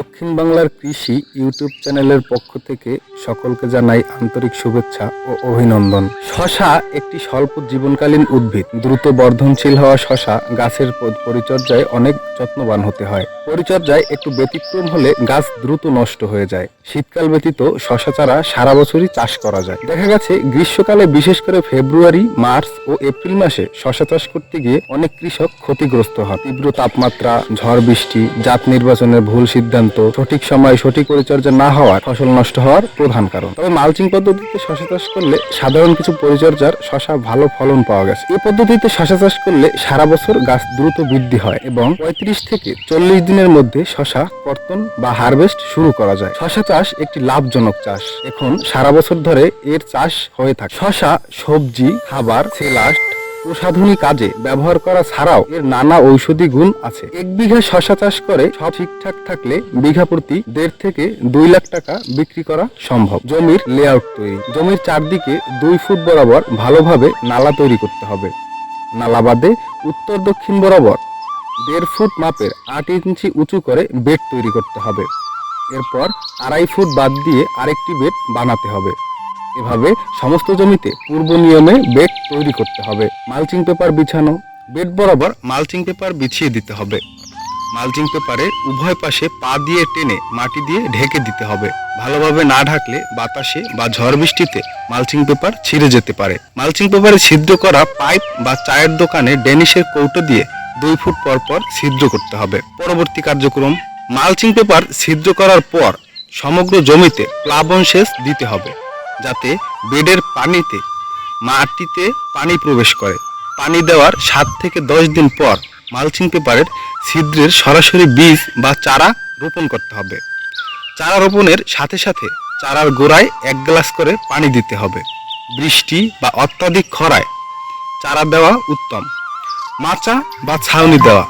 দক্ষিণ বাংলার কৃষি ইউটিউব চ্যানেলের পক্ষ থেকে সকলকে জানাই আন্তরিক শুভেচ্ছা ও অভিনন্দন। শশা একটি স্বল্প জীবনকালীন উদ্ভিদ। দ্রুত বর্ধনশীল হওয়া শশা গাছের পরিচর্যায় অনেক যত্নবান হতে হয়। পরিচর্যায় একটু ব্যতিক্রম হলে গাছ দ্রুত নষ্ট হয়ে যায়। শীতকাল ব্যতীত শশা চারা সারা বছরই চাষ করা যায়। দেখা গেছে, গ্রীষ্মকালে বিশেষ করে ফেব্রুয়ারি, মার্চ ও এপ্রিল মাসে শশা চাষ করতে গিয়ে অনেক কৃষক ক্ষতিগ্রস্ত হয় তীব্র তাপমাত্রা, ঝড় বৃষ্টি, জাত নির্বাচনের ভুল সিদ্ধান্ত সঠিক সময় সঠিক পরিচর্যা না হওয়া ফসল নষ্ট হওয়ার প্রধান কারণ। তবে মালচিং পদ্ধতিতে শশা চাষ করলে সাধারণ কিছু পরিচর্যার শশা ভালো ফলন পাওয়া গেছে। এই পদ্ধতিতে শশা চাষ করলে সারা বছর গাছ দ্রুত বৃদ্ধি হয় এবং পঁয়ত্রিশ থেকে চল্লিশ দিনের মধ্যে শশা কর্তন বা হারভেস্ট শুরু করা যায়। শশা চাষ একটি লাভজনক চাষ। এখন সারা বছর ধরে এর চাষ হয়ে থাকে। শশা, সবজি, খাবার সেলাস্ট প্রসাধনী কাজে ব্যবহার করা ছাড়াও এর নানা ঔষধি গুণ আছে। এক বিঘা শশা চাষ করে সব ঠিকঠাক থাকলে বিঘা প্রতি দেড় থেকে দুই লাখ টাকা বিক্রি করা সম্ভব। জমির লেআউট তৈরি। জমির চারদিকে দুই ফুট বরাবর ভালোভাবে নালা তৈরি করতে হবে। নালা বাদে উত্তর দক্ষিণ বরাবর দেড় ফুট মাপের আট ইঞ্চি উঁচু করে বেড তৈরি করতে হবে। এরপর আড়াই ফুট বাদ দিয়ে আরেকটি বেড বানাতে হবে। এভাবে সমস্ত জমিতে পূর্ব নিয়মে বেড তৈরি করতে হবে। মালচিং পেপার বিছানো বেড বরাবর মালচিং পেপার বিছিয়ে দিতে হবে। মালচিং পেপারে উভয় পাশে পা দিয়ে টেনে মাটি দিয়ে ঢেকে দিতে হবে। ভালোভাবে না ঢাকলে বাতাসে বা ঝড় বৃষ্টিতে মালচিং পেপার ছিঁড়ে যেতে পারে। মালচিং পেপারে ছিদ্র করা পাইপ বা চায়ের দোকানে ডেনিশের কৌটো দিয়ে দুই ফুট পর পর ছিদ্র করতে হবে। পরবর্তী কার্যক্রম, মালচিং পেপার ছিদ্র করার পর সমগ্র জমিতে প্লাবন সেচ দিতে হবে। যাতে বেডের পানিতে, মাটিতে পানি প্রবেশ করে। পানি দেওয়ার সাত থেকে দশ দিন পর মালচিং পেপারের ছিদ্রের সরাসরি বীজ বা চারা রোপণ করতে হবে। চারা রোপণের সাথে সাথে চারার গোড়ায় এক গ্লাস করে পানি দিতে হবে। বৃষ্টি বা অত্যাধিক খরায় চারা দেওয়া উত্তম। মাচা বা ছাউনি দেওয়া।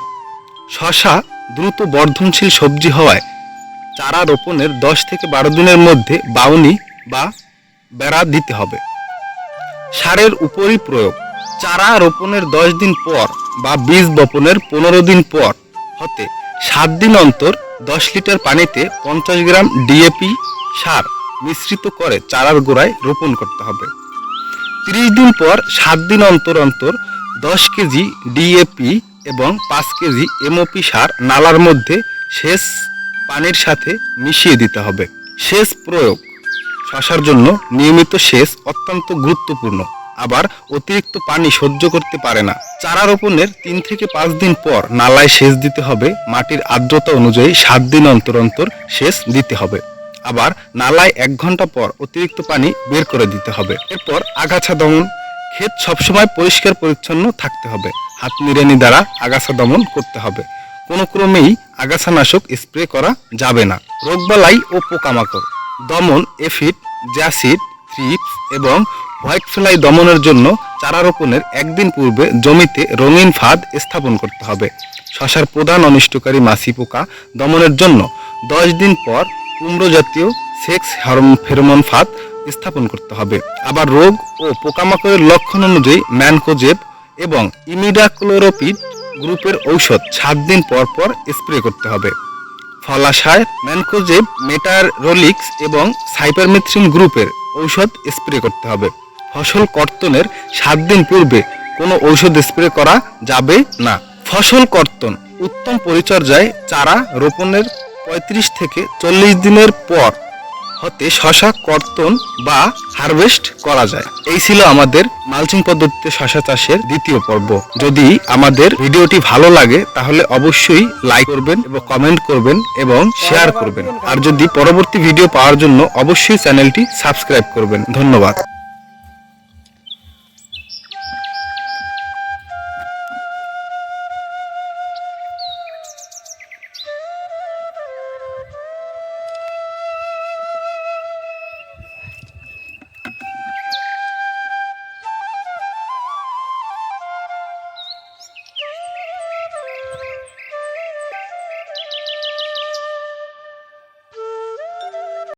শশা দ্রুত বর্ধনশীল সবজি হওয়ায় চারা রোপণের দশ থেকে বারো দিনের মধ্যে বাউনি বা বেড়া দিতে হবে। সারের উপরই প্রয়োগ। চারা রোপণের দশ দিন পর বা বীজ বপনের পনেরো দিন পর হতে সাত দিন অন্তর দশ লিটার পানিতে পঞ্চাশ গ্রাম ডিএপি সার মিশ্রিত করে চারার গোড়ায় রোপণ করতে হবে। ত্রিশ দিন পর সাত দিন অন্তর অন্তর দশ কেজি ডিএপি এবং পাঁচ কেজি এমওপি সার নালার মধ্যে সেচ পানির সাথে মিশিয়ে দিতে হবে। সেচ প্রয়োগ শশার জন্য নিয়মিত সেচ অত্যন্ত গুরুত্বপূর্ণ। আবার অতিরিক্ত পানি সহ্য করতে পারে না। চারা রোপণের তিন থেকে পাঁচ দিন পর নালায় সেচ দিতে হবে। মাটির আর্দ্রতা অনুযায়ী সাত দিন অন্তর অন্তর সেচ দিতে হবে। আবার নালায় এক ঘণ্টা পর অতিরিক্ত পানি বের করে দিতে হবে। এরপর আগাছা দমন। ক্ষেত সবসময় পরিষ্কার পরিচ্ছন্ন থাকতে হবে। হাত নিড়ানি দ্বারা আগাছা দমন করতে হবে। কোনো ক্রমেই আগাছানাশক স্প্রে করা যাবে না। রোগবালাই ও পোকামাকড়। দমন, এফিড, জ্যাসিড, থ্রিপস এবং হোয়াইট ফ্লাই দমনের জন্য চারা রোপণের একদিন পূর্বে জমিতে রঙিন ফাঁদ স্থাপন করতে হবে। শশার প্রধান অনিষ্টকারী মাছি পোকা দমনের জন্য দশ দিন পর কুমড়ো জাতীয় সেক্স ফেরোমন ফাঁদ স্থাপন করতে হবে। আবার রোগ ও পোকামাকড়ের লক্ষণ অনুযায়ী ম্যানকোজেব এবং ইমিডাক্লোরোপিড গ্রুপের ঔষধ সাত দিন পর পর স্প্রে করতে হবে। ফলাশায় ম্যানকোজেব মেটারোলিক্স এবং সাইপারমেথ্রিন গ্রুপের ঔষধ স্প্রে করতে হবে। ফসল কর্তনের সাত দিন পূর্বে কোনো ঔষধ স্প্রে করা যাবে না। ফসল কর্তন উত্তম পরিচর্যায় চারা রোপণের পঁয়ত্রিশ থেকে চল্লিশ দিনের পর হতে শশা কর্তন বা হারভেস্ট করা যায়। এই ছিল আমাদের মালচিং পদ্ধতিতে শশা চাষের দ্বিতীয় পর্ব। যদি আমাদের ভিডিওটি ভালো লাগে, তাহলে অবশ্যই লাইক করবেন এবং কমেন্ট করবেন এবং শেয়ার করবেন। আর যদি পরবর্তী ভিডিও পাওয়ার জন্য অবশ্যই চ্যানেলটি সাবস্ক্রাইব করবেন। ধন্যবাদ।